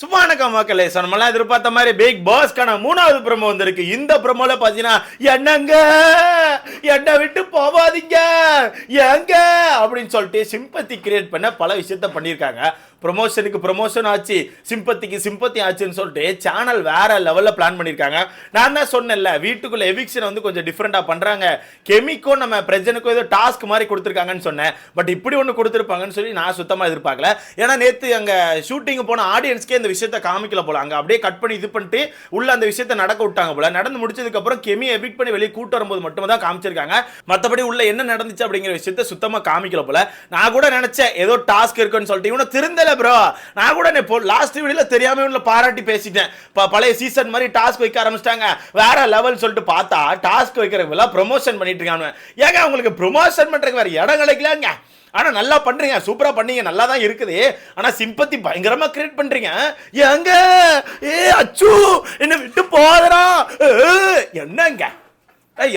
சும்மானக்கா மக்களே ஸோ நம்மளாம் எதிர்பார்த்த மாதிரி பிக் பாஸ்க்கான மூணாவது ப்ரோமோ வந்திருக்கு. இந்த ப்ரோமோல பார்த்தீங்கன்னா என்னங்க? என்னை விட்டு போவாதீங்க. ஏங்க? அப்படின்னு சொல்லிட்டு சிம்பத்தி கிரியேட் பண்ண பல விஷயத்த பண்ணியிருக்காங்க. ப்ரொமோஷனுக்கு ப்ரொமோஷன் ஆச்சு சிம்பத்திக்கு சிம்பத்தி ஆச்சுன்னு சொல்லிட்டு சேனல் வேற லெவலில் பிளான் பண்ணியிருக்காங்க நான் தான் சொன்னேன்ல வீட்டுக்குள்ள எவிக்ஷன் வந்து கொஞ்சம் டிஃப்ரெண்ட்டாக பண்ணுறாங்க கெமிக்கும் நம்ம பிரஜனுக்கும் ஏதோ டாஸ்க் மாதிரி கொடுத்துருக்காங்கன்னு சொன்னேன். பட் இப்படி ஒன்று கொடுத்துருப்பாங்கன்னு சொல்லி நான் சுத்தமாக எதிர்பார்க்கல. ஏன்னா நேற்று அங்கே ஷூட்டிங் போன ஆடியன்ஸ்க்கே இந்த விஷயத்த காமிக்கல போல. அங்கே அப்படியே கட் பண்ணி இது பண்ணிட்டு உள்ள அந்த விஷயத்த நடக்க விட்டாங்க போல. நடந்து முடிச்சதுக்கப்புறம் கெமி எபிட் பண்ணி வெளியே கூட்டு வரும்போது மட்டும் தான் காமிச்சிருக்காங்க. மற்றபடி உள்ள என்ன நடந்துச்சு அப்படிங்கிற விஷயத்த சுத்தமாக காமிக்கல போல. நான் கூட நினச்சேன் ஏதோ டாஸ்க் இருக்குன்னு சொல்லிட்டு. இவனை திருந்தல ப்ரோ நான் கூட இப்போ லாஸ்ட் வீடியோல தெரியாம இவனை பாராட்டி பேசிட்டேன். பழைய சீசன் மாதிரி டாஸ்க் வைக்க ஆரம்பிச்சிட்டாங்க. வேற லெவல் சொல்லிட்டு பார்த்தா டாஸ்க் வைக்கிறவங்க ப்ரொமோஷன் பண்ணிட்டு இருக்காங்க. ஏங்க உங்களுக்கு ப்ரொமோஷன் பண்றதுக்கு வேற இடம் கிடைக்கலங்க. ஆனா நல்லா பண்றீங்க. சூப்பரா பண்ணீங்க. நல்லா தான் இருக்குது. ஆனா சிம்பத்தி பயங்கரமா கிரியேட் பண்றீங்க. ஏங்க ஏ அச்சு என்ன விட்டு போதரா என்னங்க?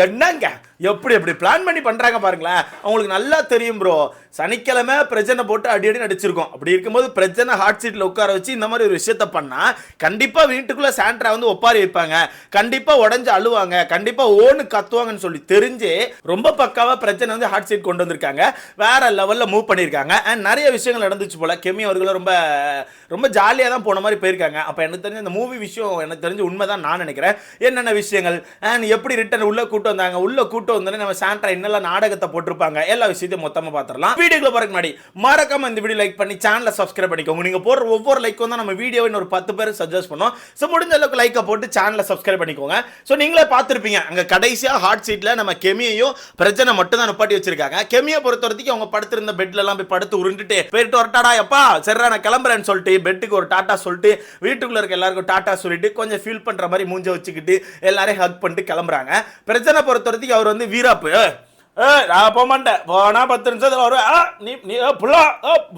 என்னங்க? எப்படி எப்படி? பிளான் பண்ணி பண்ணுறாங்க பாருங்களேன். அவங்களுக்கு நல்லா தெரியும் ப்ரோ சனிக்கிழமை பிரச்சனை போட்டு அடி அடி நடிச்சிருக்கோம் அப்படி இருக்கும்போது பிரச்சனை ஹாட் சீட்டில் உட்கார வச்சு இந்த மாதிரி ஒரு விஷயத்த பண்ணால் கண்டிப்பாக வீட்டுக்குள்ளே சாண்ட்ரா வந்து ஒப்பாரி வைப்பாங்க. கண்டிப்பாக உடஞ்சி அழுவாங்க. கண்டிப்பாக ஓன்னு கத்துவாங்கன்னு சொல்லி தெரிஞ்சு ரொம்ப பக்காவாக பிரச்சனை வந்து ஹாட் சீட் கொண்டு வந்திருக்காங்க. வேற லெவலில் மூவ் பண்ணியிருக்காங்க அண்ட் நிறைய விஷயங்கள் நடந்துச்சு போல. கெமி அவர்களும் ரொம்ப ரொம்ப ஜாலியாக தான் போன மாதிரி போயிருக்காங்க. அப்போ எனக்கு தெரிஞ்ச அந்த மூவி விஷயம் எனக்கு தெரிஞ்சு உண்மை தான் நான் நினைக்கிறேன். என்னென்ன விஷயங்கள்? அண்ட் எப்படி ரிட்டர்ன் உள்ளே கூட்டு வந்தாங்க? உள்ளே கூட்டு வந்தோடனே நம்ம சாண்ட்ரா என்னெல்லாம் நாடகத்தை போட்டிருப்பாங்க எல்லா விஷயத்தையும் மொத்தமாக பார்த்துடலாம் வீடியோக்குள்ள போறதுக்கு முன்னாடி மறக்காம இந்த வீடியோ லைக் பண்ணி சேனலை சப்ஸ்கிரைப் பண்ணிக்கோங்க. நீங்கள் போடுற ஒவ்வொரு லைக்கும் தான் நம்ம வீடியோ இன்னொரு பத்து பேர் சஜஸ்ட் பண்ணோம் ஸோ முடிஞ்ச அளவுக்கு லைக்கை போட்டு சேனலை சப்ஸ்கிரைப் பண்ணிக்கோங்க. ஸோ நீங்களே பார்த்துருப்பீங்க. அங்கே கடைசியாக ஹாட் சீட்டில் நம்ம கெமியையும் பிரச்சனை மட்டும் தான் நிப்பாட்டி வச்சிருக்காங்க. கெமியை பொறுத்த வரைக்கும் அவங்க படுத்திருந்த பெட்லலாம் போய் படுத்து உருண்டுட்டு போயிட்டு வரட்டாடா எப்பா சரி நான் கிளம்புறேன்னு சொல்லிட்டு பெட்டுக்கு ஒரு டாட்டா சொல்லிட்டு வீட்டுக்குள்ள இருக்க எல்லாருக்கும் டாட்டா சொல்லிட்டு கொஞ்சம் ஃபீல் பண்ற மாதிரி மூஞ்ச வச்சுக்கிட்டு எல்லாரையும் ஹக் பண்ணிட்டு கிளம்புறாங்க. பிரச்சனை பொறுத்த வரைக்கும் அவர் வந்து வீராப்பு ஏ நான் போக மாட்டேன். போனா பத்து நிமிஷத்துல வருவேன். ஆ, நீ நீ ஏ,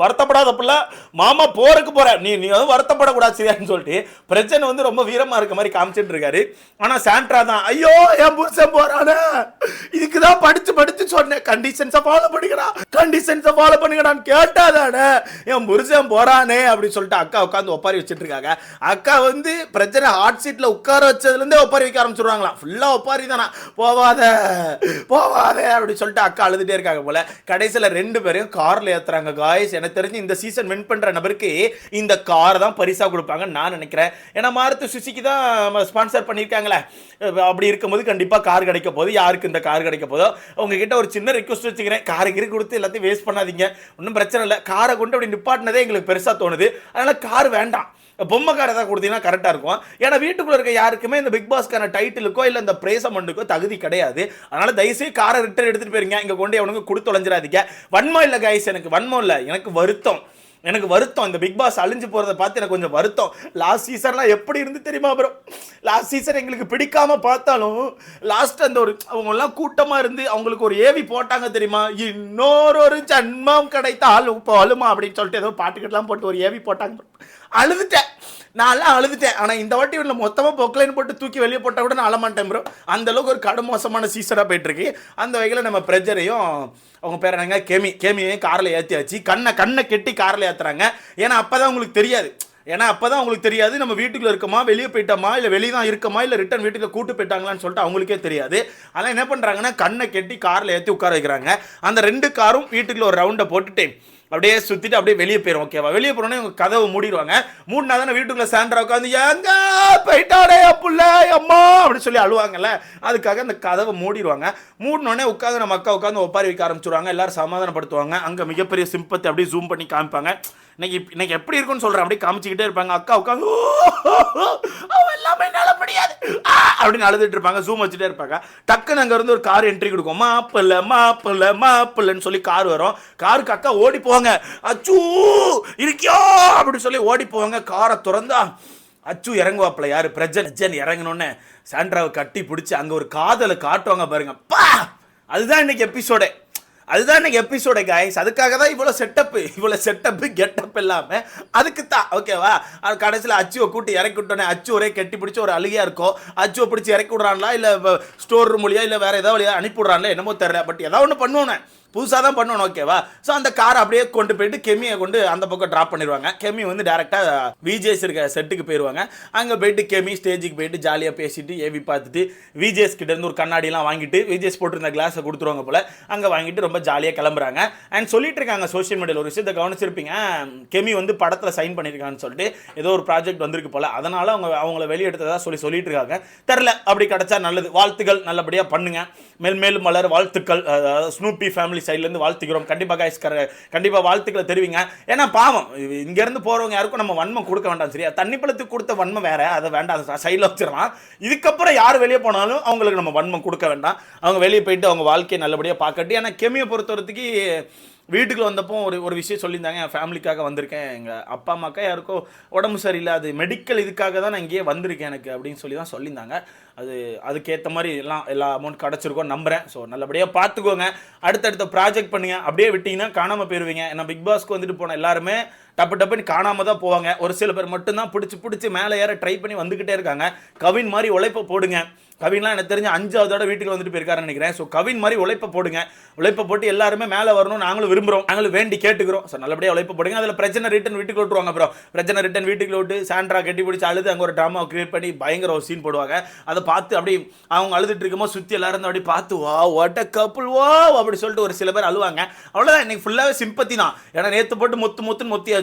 வருத்தப்படாத புள்ள. மாமா போறதுக்கு போற. நீ நீ வந்து வருத்தப்படக்கூடாது சரியான்னு சொல்லிட்டு பிரச்சனை வந்து ரொம்ப வீரமா இருக்க மாதிரி காமிச்சிட்டு இருக்காரு. ஆனா சாண்ட்ரா தான் ஐயோ என் புருஷன் போறானே. இதுக்கு தான் படிச்சு படிச்சு சொன்னேன். கண்டிஷன்ஸை ஃபாலோ பண்ணிக்கடா. கண்டிஷன்ஸை ஃபாலோ பண்ணிக்கடான்னு கேட்டாதானே என் புருஷன் போறானே அப்படின்னு சொல்லிட்டு அக்கா உட்காந்து ஒப்பாரி வச்சுட்டு இருக்காங்க. அக்கா வந்து பிரச்சனை ஹாட் சீட்ல உட்கார வச்சதுல இருந்தே ஒப்பாரி வைக்க ஆரம்பிச்சிருவாங்களா ஃபுல்லா ஒப்பாரி தானா. போவாத போவாத அப்படி சொல்லிட்டு அக்கா அழுதுட்டே இருக்காங்க போல. கடைசியில் ரெண்டு பேரையும் காரில் ஏத்துறாங்க காய்ஸ் எனக்கு தெரிஞ்சு இந்த சீசன் வின் பண்ணுற நபருக்கு இந்த கார் தான் பரிசாக கொடுப்பாங்கன்னு நான் நினைக்கிறேன். ஏன்னா மாருத்து சுசுக்கி தான் ஸ்பான்சர் பண்ணியிருக்காங்களே. அப்படி இருக்கும்போது கண்டிப்பாக கார் கிடைக்க போகுது. யாருக்கு இந்த கார் கிடைக்க போதோ உங்ககிட்ட ஒரு சின்ன ரிக்வஸ்ட் வச்சுக்கிறேன். காரை கிரி கொடுத்து எல்லாத்தையும் வேஸ்ட் பண்ணாதீங்க. ஒன்றும் பிரச்சனை இல்லை. காரை கொண்டு அப்படி நிப்பாட்டினதே எங்களுக்கு பெருசாக தோணுது. அதனால் கார் வேண்டாம். பொம்மை கார் ஏதாவது கொடுத்தீங்கன்னா கரெக்டாக இருக்கும். ஏன்னா வீட்டுக்குள்ள இருக்க யாருக்குமே இந்த பிக் பாஸ்க்கான டைட்டிலுக்கோ இல்லை இந்த பிரேசமெண்ட்டுக்கோ தகுதி கிடையாது. அதனால் தயவுசெய்து காரை ரிட்டர்ன் எடுத்துகிட்டு போயிருங்க. இங்கே கொண்டு அவனுக்கு கொடுத்து தொலைஞ்சிடாதீங்க. வன்மம் இல்லை கைஸ் எனக்கு வன்மம் இல்லை. எனக்கு வருத்தம். எனக்கு வருத்தம். இந்த பிக் பாஸ் அழிஞ்சு போகிறத பார்த்து எனக்கு கொஞ்சம் வருத்தம். லாஸ்ட் சீசன்லாம் எப்படி இருந்து தெரியுமா ப்ரோ லாஸ்ட் சீசன் எங்களுக்கு பிடிக்காம பார்த்தாலும் லாஸ்ட் அந்த ஒரு அவங்கெல்லாம் கூட்டமாக இருந்து அவங்களுக்கு ஒரு ஏவி போட்டாங்க தெரியுமா? இன்னொரு ஜன்மம் கிடைத்தால் இப்போ அழுமா அப்படின்னு சொல்லிட்டு ஏதோ பாட்டுக்கிட்டலாம் போட்டு ஒரு ஏவி போட்டாங்க அழுதுட்டேன். நான் எல்லாம் அழுதுட்டேன். ஆனால் இந்த வாட்டி இவனில் மொத்தமாக பொக்லைன் போட்டு தூக்கி வெளியே போட்டால் கூட நான் அழமாட்டேன் ப்ரோ அந்தளவுக்கு ஒரு கடு மோசமான சீசனாக போயிட்டுருக்கு. அந்த வகையில் நம்ம பிரஜரையும் அவங்க பேர் என்னங்க? கேமி. கேமியையும் காரில் ஏற்றியாச்சு கண்ணை கண்ணை கெட்டி காரில் ஏற்றுறாங்க ஏன்னா அப்போ தான் உங்களுக்கு தெரியாது. ஏன்னா அப்போ தான் உங்களுக்கு தெரியாது நம்ம வீட்டுக்குள்ளே இருக்கோமா வெளியே போயிட்டோமா இல்லை வெளியே தான் இருக்கோமா இல்லை ரிட்டன் வீட்டுக்கு கூட்டு போயிட்டாங்களான்னு சொல்லிட்டு அவங்களுக்கே தெரியாது. அதனால் என்ன பண்ணுறாங்கன்னா கண்ணை கெட்டி காரில் ஏற்றி உட்கார வைக்கிறாங்க. அந்த ரெண்டு காரும் வீட்டுக்குள்ள ஒரு ரவுண்டை போட்டுட்டு அப்படியே சுத்திட்டு அப்படியே வெளியே போயிடும் ஓகேவா வெளியே போனோடனே இவங்க கதவை மூடிடுவாங்க. மூடினா தானே வீட்டுக்குள்ள சாண்ட்ரா உட்காந்து எங்க போயிட்டாடே புள்ள அம்மா! அப்படின்னு சொல்லி அழுவாங்கல்ல. அதுக்காக அந்த கதவை மூடிடுவாங்க. மூடினோடனே உட்காந்து நம்ம அக்கா உட்காந்து ஒப்பாரி வைக்க ஆரம்பிச்சிடுவாங்க எல்லாரும் சமாதானப்படுத்துவாங்க. அங்கே மிகப்பெரிய சிம்பத்தை அப்படியே ஜூம் பண்ணி காமிப்பாங்க. இன்னைக்கு இன்னைக்கு எப்படி இருக்கும்னு சொல்கிறேன் அப்படியே காமிச்சிக்கிட்டே இருப்பாங்க. அக்கா உட்காந்து எல்லாமே என்னால முடியாது. அப்படின்னு அழுதுட்டு இருப்பாங்க ஜூம் வச்சுட்டே இருப்பாங்க. டக்குன்னு அங்க இருந்து ஒரு கார் என்ட்ரி கொடுக்கும். மாப்பிள்ள மாப்பிள்ள மாப்பிள்ளன்னு சொல்லி கார் வரும். காருக்கு அக்கா ஓடி போவாங்க அச்சூ இருக்கியோ அப்படின்னு சொல்லி ஓடி போவாங்க. காரை திறந்தா அச்சு இறங்குவாப்ல யாரு? பிரஜன் பிரஜன் இறங்கணுன்னு சாண்ட்ராவை கட்டி பிடிச்சி அங்க ஒரு காதலை காட்டுவாங்க பாருங்க. பா! அதுதான் இன்னைக்கு எபிசோடே அதுதான் இன்னைக்கு எபிசோட கைஸ் அதுக்காக தான் இவ்வளோ செட்டப்பு இவ்வளோ செட்டப்பு கெட்டப் எல்லாமே அதுக்கு தான். ஓகேவா அது கடைசியில் அச்சுவை கூட்டி இறக்கி விட்டோன்னே அச்சு ஒரே கெட்டி பிடிச்சி ஒரு அழுகையாக இருக்கும் அச்சுவை பிடிச்சி இறக்கி விட்றாங்களா? இல்லை ஸ்டோர் ரூம் வழியா இல்லை வேறு ஏதாவது வழியா அனுப்பி விட்றாங்களா? என்னமோ தெரியல. பட் ஏதாவது ஒன்று பண்ணுவோனே புதுசாக தான் பண்ணணும் ஓகேவா ஸோ அந்த காரை அப்படியே கொண்டு போயிட்டு கெமியை கொண்டு அந்த பக்கம் ட்ராப் பண்ணிடுவாங்க. கெமி வந்து டேரெக்டாக விஜேஸ் இருக்க செட்டுக்கு போயிடுவாங்க அங்கே போயிட்டு கெமி ஸ்டேஜுக்கு போயிட்டு ஜாலியாக பேசிட்டு ஏவி பார்த்துட்டு விஜேஸ் கிட்டேருந்து ஒரு கண்ணாடிலாம் வாங்கிட்டு விஜேஸ் போட்டிருந்த கிளாஸை கொடுத்துருவாங்க போல். அங்கே வாங்கிட்டு ரொம்ப ஜாலியாக கிளம்புறாங்க. அண்ட் சொல்லிட்டு இருக்காங்க சோஷியல் மீடியாவில் ஒரு விஷயத்தை கவனிச்சிருப்பீங்க. கெமி வந்து படத்தில் சைன் பண்ணியிருக்காங்கன்னு சொல்லிட்டு ஏதோ ஒரு ப்ராஜெக்ட் வந்திருக்கு போல். அதனால் அவங்க அவங்கள வெளியெடுத்ததாக சொல்லி சொல்லிட்டு இருக்காங்க. தெரில அப்படி கிடைச்சா நல்லது. வாழ்த்துக்கள் நல்லபடியாக பண்ணுங்க. மேல் மேலும் மலர் வாழ்த்துக்கள். அதாவது ஸ்னூப்பி ஃபேமிலி சைட்லேருந்து வாழ்த்துக்கிறோம் கண்டிப்பாக guys, கண்டிப்பாக வாழ்த்துக்களை தெரிவிங்க. ஏன்னா பாவம் இங்கேருந்து போகிறவங்க யாருக்கும் நம்ம வன்மம் கொடுக்க வேண்டாம் சரியா? தண்ணி பழத்துக்கு கொடுத்த வன்மம் வேறு அதை வேண்டாம் சைடில் வச்சிடலாம். இதுக்கப்புறம் யார் வெளியே போனாலும் அவங்களுக்கு நம்ம வன்மம் கொடுக்க வேண்டாம். அவங்க வெளியே போயிட்டு அவங்க வாழ்க்கையை நல்லபடியாக பார்க்கட்டு ஏன்னா கெமியை பொறுத்தவரைக்கு வீட்டுக்கு வந்தப்போ ஒரு ஒரு விஷயம் சொல்லியிருந்தாங்க. என் ஃபேமிலிக்காக வந்திருக்கேன். எங்கள் அப்பா அம்மாக்கா யாருக்கோ உடம்பு சரியில்லை. அது மெடிக்கல் இதுக்காக தான் நான் இங்கேயே வந்திருக்கேன் எனக்கு அப்படின்னு சொல்லி தான் சொல்லியிருந்தாங்க. அது அதுக்கேற்ற மாதிரி எல்லாம் எல்லா அமௌண்ட் கிடச்சிருக்கோம் நம்புகிறேன் ஸோ நல்லபடியாக பார்த்துக்கோங்க. அடுத்தடுத்த ப்ராஜெக்ட் பண்ணுங்க. அப்படியே விட்டிங்கன்னா காணாமல் போயிருவீங்க. ஏன்னா பிக் பாஸ்க்கு வந்துட்டு போன எல்லாருமே டப்பு டப்புன்னு காணாமல் தான் போவாங்க. ஒரு சில பேர் மட்டும்தான் பிடிச்சி பிடிச்சி மேலே ஏற ட்ரை பண்ணி வந்துக்கிட்டே இருக்காங்க. கவின் மாதிரி உழைப்ப போடுங்க. கவின்லாம் எனக்கு தெரிஞ்ச அஞ்சாவது தடவை வீட்டுக்கு வந்துட்டு போயிருக்காருன்னு நினைக்கிறேன். ஸோ கவின் மாதிரி உழைப்ப போடுங்க. உழைப்ப போட்டு எல்லாருமே மேலே வரணும் நாங்களும் விரும்புகிறோம் நாங்களும் வேண்டி கேட்டுக்கிறோம். ஸோ நல்லபடியாக உழைப்ப போடுங்க. அதில் பிரச்சனை ரிட்டன் வீட்டுக்கு விட்டுருவாங்க அப்புறம் பிரச்சனை ரிட்டன் வீட்டுக்கு விட்டு சாண்ட்ரா கட்டி பிடிச்சி அழுது அங்கே ஒரு ட்ராமா கிரியேட் பண்ணி பயங்கர ஒரு சீன் போடுவாங்க. அதை பார்த்து அப்படி அவங்க அழுதுட்டு இருக்கும்போது சுற்றி எல்லாரும் அப்படி பார்த்து வா வாட் அ கப்புள் வா அப்படி சொல்லிட்டு ஒரு சில பேர் அழுவாங்க. அவ்வளோதான் இன்னைக்கு ஃபுல்லாகவே சிம்பத்தி தான். ஏன்னா நேற்று போட்டு மொத்து மொத்துன்னு மொத்தியாச்சு.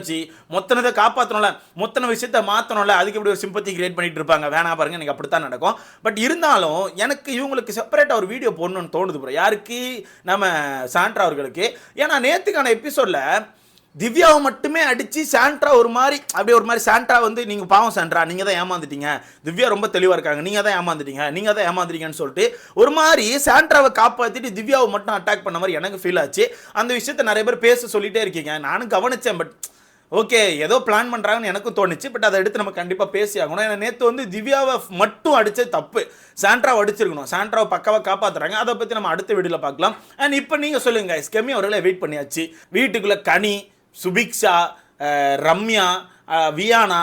மொத்தனதை காப்பாற்றணும்ல மொத்தன விஷயத்த மாற்றணும்ல அதுக்கு இப்படி ஒரு சிம்பத்தி கிரியேட் பண்ணிட்டு இருப்பாங்க. வேணா பாருங்க எனக்கு அப்படித்தான் நடக்கும். பட் இருந்தாலும் எனக்கு இவங்களுக்கு செப்பரேட்டாக ஒரு வீடியோ போடணும்னு தோணுது ப்ரோ யாருக்கு? நம்ம சாண்ட்ரா அவர்களுக்கு. ஏன்னா நேற்றுக்கான எபிசோடில் திவ்யாவை மட்டுமே அடித்து சாண்ட்ரா ஒரு மாதிரி அப்படியே ஒரு மாதிரி சாண்ட்ரா வந்து நீங்கள் பாவம் சாண்ட்ரா நீங்கள் தான் ஏமாந்துட்டீங்க. திவ்யா ரொம்ப தெளிவாக இருக்காங்க. நீங்கள் தான் ஏமாந்துட்டீங்க. நீங்கள் தான் ஏமாந்துட்டீங்கன்னு சொல்லிட்டு ஒரு மாதிரி சாண்ட்ராவை காப்பாற்றிட்டு திவ்யாவை மட்டும் அட்டாக் பண்ண மாதிரி எனக்கு ஃபீல் ஆச்சு. அந்த விஷயத்தை நிறைய பேர் பேச சொல்லிகிட்டே இருக்கீங்க. நானும் கவனித்தேன் பட் ஓகே ஏதோ பிளான் பண்ணுறாங்கன்னு எனக்கும் தோணுச்சு பட் அதை எடுத்து நம்ம கண்டிப்பாக பேசி ஆகணும். ஏன்னா நேற்று வந்து திவ்யாவை மட்டும் அடித்தது தப்பு. சாண்ட்ராவை அடிச்சிருக்கணும். சாண்ட்ராவை பக்காவாக காப்பாற்றுறாங்க அதை பற்றி நம்ம அடுத்த வீடியோவில் பார்க்கலாம். அண்ட் இப்போ நீங்கள் சொல்லுங்க ஸ்கெமி அவர்களை வெயிட் பண்ணியாச்சு. வீட்டுக்குள்ளே Kani Subiksha Ramya Viyana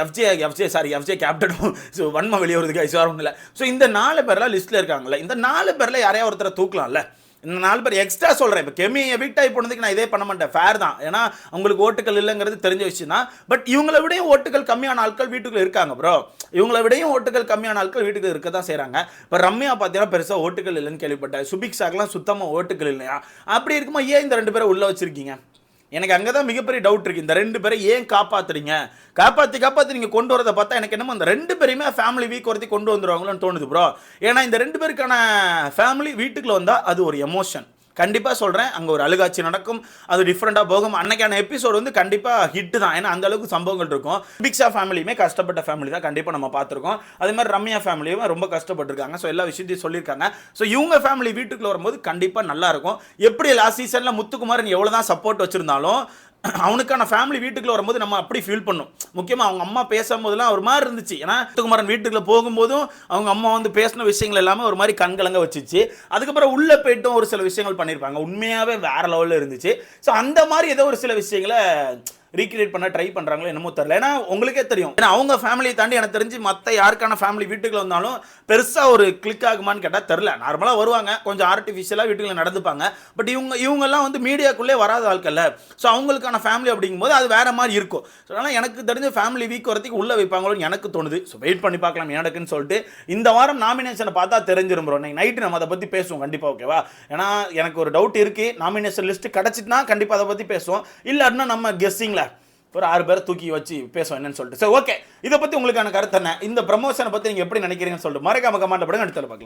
FJ FJ sorry FJ கேப்டனும் so வன்ம வெளியே வருது கைஸ் இல்லை. ஸோ இந்த நாலு பேர்லாம் லிஸ்ட்டில் இருக்காங்கல்ல. இந்த நாலு பேரில் யாரையா ஒருத்தரை தூக்கலாம்ல? நாலு பேர் எக்ஸ்ட்ரா சொல்கிறேன் இப்போ கெமி எவிக்ட் ஆகி போனதுக்கு நான் இதே பண்ண மாட்டேன். ஃபேர் தான். ஏன்னா அவங்களுக்கு ஓட்டுகள் இல்லைங்கிறது தெரிஞ்ச விஷயம் தான் பட் இவங்களை விடையும் ஓட்டுகள் கம்மியான ஆட்கள் வீட்டுக்குள்ள இருக்காங்க ப்ரோ இவங்களை விடையும் ஓட்டுகள் கம்மியான ஆட்கள் வீட்டுக்கு இருக்க தான் செய்கிறாங்க இப்போ ரம்யா பார்த்தீங்கன்னா பெருசாக ஓட்டுகள் இல்லைன்னு கேள்விப்பட்டேன். சுபிக்ஷாக்கெல்லாம் சுத்தமாக ஓட்டுகள் இல்லையா? அப்படி இருக்கும்போது ஏன் இந்த ரெண்டு பேரை உள்ளே வச்சுருக்கீங்க? எனக்கு அங்கே தான் மிகப்பெரிய டவுட் இருக்குது இந்த ரெண்டு பேரை ஏன் காப்பாத்துறீங்க? காப்பாற்றி காப்பாற்றி நீங்கள் கொண்டு வரதை பார்த்தா எனக்கு என்னமோ அந்த ரெண்டு பேருமே ஃபேமிலி வீக் ஒருத்தி கொண்டு வந்துடுவாங்களோன்னு தோணுது ப்ரோ ஏன்னா இந்த ரெண்டு பேருக்கான ஃபேமிலி வீட்டுக்குள்ளே வந்தால் அது ஒரு எமோஷன் கண்டிப்பாக சொல்கிறேன் அங்கே ஒரு அழுகாட்சி நடக்கும். அது டிஃப்ரெண்ட்டாக போகும். அன்னைக்கான எபிசோடு வந்து கண்டிப்பாக ஹிட் தான். ஏன்னா அந்த அளவுக்கு சம்பவங்கள் இருக்கும். பிக்ஷா ஃபேமிலியுமே கஷ்டப்பட்ட ஃபேமிலி தான் கண்டிப்பாக நம்ம பார்த்துருக்கோம். அதே மாதிரி ரம்யா ஃபேமிலியும் ரொம்ப கஷ்டப்பட்டிருக்காங்க. ஸோ எல்லா விஷயத்தையும் சொல்லியிருக்காங்க. ஸோ இவங்க ஃபேமிலி வீட்டுக்குள்ள வரும்போது கண்டிப்பாக நல்லாயிருக்கும் எப்படி லாஸ்ட் சீசனில் முத்துக்குமாரன் எவ்வளோ தான் சப்போர்ட் வச்சுருந்தாலும் அவனுக்கான ஃபேமிலி வீட்டுக்குள்ளே வரும்போது நம்ம அப்படி ஃபீல் பண்ணும். முக்கியமாக அவங்க அம்மா பேசும்போதெல்லாம் ஒரு மாதிரி இருந்துச்சு. ஏன்னா முத்துக்குமாரன் வீட்டுக்குள்ளே போகும்போதும் அவங்க அம்மா வந்து பேசின விஷயங்கள் எல்லாமே ஒரு மாதிரி கண்கலங்க வச்சுச்சு. அதுக்கப்புறம் உள்ளே போயிட்டும் ஒரு சில விஷயங்கள் பண்ணியிருப்பாங்க உண்மையாகவே வேற லெவலில் இருந்துச்சு. ஸோ அந்த மாதிரி ஏதோ ஒரு சில விஷயங்களை ரீக்ரியேட் பண்ண ட்ரை பண்ணுறாங்களோ என்னமோ தெரியல. ஏன்னா உங்களுக்கே தெரியும். ஏன்னா அவங்க ஃபேமிலியை தாண்டி எனக்கு தெரிஞ்சு மற்ற யாருக்கான ஃபேமிலி வீட்டுக்குள்ள வந்தாலும் பெருசாக ஒரு கிளிக் ஆகுமான்னு கேட்டால் தெரில நார்மலாக வருவாங்க. கொஞ்சம் ஆர்டிஃபிஷியலாக வீட்டுக்குள்ள நடந்துப்பாங்க. பட் இவங்க இவங்கெல்லாம் வந்து மீடியாக்குள்ளே வராத ஆட்கள் ஸோ அவங்களுக்கான ஃபேமிலி அப்படிங்கும்போது அது வேறு மாதிரி இருக்கும். ஸோ அதனால் எனக்கு தெரிஞ்ச ஃபேமிலி வீக் வரத்துக்கு உள்ளே வைப்பாங்களோன்னு எனக்கு தோணுது. ஸோ வெயிட் பண்ணி பார்க்கலாம் எனக்குன்னு சொல்லிட்டு. இந்த வாரம் நாமினேஷனை பார்த்தா தெரிஞ்சிரும் ப்ரோ இன்னைக்கு நைட்டு நம்ம அதை பற்றி பேசுவோம். கண்டிப்பாக ஓகேவா ஏன்னா எனக்கு ஒரு டவுட் இருக்குது நாமினேஷன் லிஸ்ட்டு கிடச்சிட்டுனா கண்டிப்பாக அதை பற்றி பேசுவோம். இல்லாட்டினா நம்ம கெஸ்ஸிங்கில் ஒரு ஆறு பேரை தூக்கி வச்சு பேசுவோம் என்னன்னு சொல்லிட்டு. சரி ஓகே இதை பற்றி உங்களுக்கான கருத்து என்ன? இந்த ப்ரமோஷனை பற்றி நீங்கள் எப்படி நினைக்கிறீங்கன்னு சொல்லிட்டு மறக்காம கமாண்ட படம் அடுத்த பார்க்கலாம்.